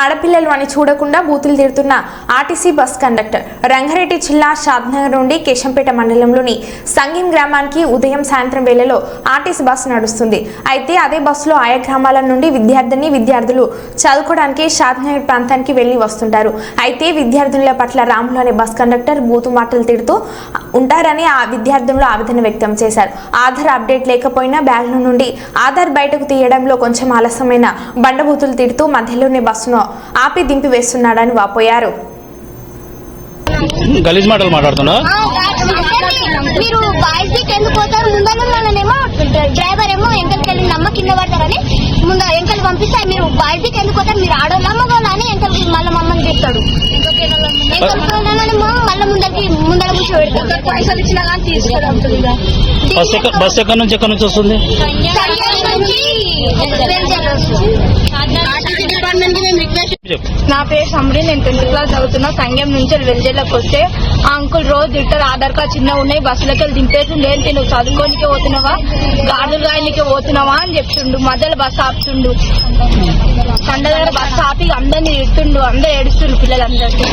ఆడపిల్లలు అని చూడకుండా బూతులు తిడుతున్న ఆర్టీసీ బస్ కండక్టర్ రంగారెడ్డి జిల్లా షాద్నగర్ నుండి కేశంపేట మండలంలోని సంగీం గ్రామానికి ఉదయం సాయంత్రం వేళలో ఆర్టీసీ బస్సు నడుస్తుంది. అయితే అదే బస్సులో ఆయా గ్రామాల నుండి విద్యార్థిని విద్యార్థులు చదువుకోవడానికి షాద్నగర్ ప్రాంతానికి వెళ్ళి వస్తుంటారు. అయితే విద్యార్థుల పట్ల రాములు అనే బస్ కండక్టర్ బూతు మాటలు తిడుతూ ఉంటారని ఆ విద్యార్థులు ఆవేదన వ్యక్తం చేశారు. ఆధార్ అప్డేట్ లేకపోయినా బ్యాగ్ల నుండి ఆధార్ బయటకు తీయడంలో కొంచెం ఆలస్యమైన బండబూతులు తిడుతూ మధ్యలోనే బస్సును ఆపి దింపి వేస్తున్నాడని వాపోయారు. గలీజ్ మాటలు మాట్లాడుతున్నా? మీరు బాయ్స్కి ఎందుకు పోతారు ముందర మననేమో డ్రైవర్ ఏమో ఎంకలకి వెళ్ళి నమ్మ కింద పడతారని ముందు ఎంకలు పంపిస్తే మీరు బాయ్స్కి ఎందుకు పోతారు మీరు ఆడోళ్ళ మగోళ్ళ అని ఎంకలకి మళ్ళీ మమ్మల్ని చెప్తాడు ఎంకలకి మళ్ళీ ముందరికి ముందర పైసలు ఇచ్చినా కానీ బస్ ఎక్క బస్ ఎక్కడి నుంచి ఎక్కడి నుంచి వస్తుంది? చెప్పు. నా పేరు సమరి నేను టెన్త్ క్లాస్ చదువుతున్నా. సంఘం నుంచి వెల్జేళ్ళకి వస్తే ఆ అంకుల్ రోజు తింటారు ఆధార్ కార్డ్ చిన్నగా ఉన్నాయి బస్సులకి వెళ్ళి దింపేసి నేను నువ్వు చదువుకోనికే పోతున్నావా? గాడులు గాయనికే పోతున్నావా? అని చెప్తుండు. మధ్యలో బస్సు ఆపుతుండు. కండ దగ్గర బస్సు ఆపి అందరిని ఇస్తుండు అందరు ఏడుస్తుండు పిల్లలందరికీ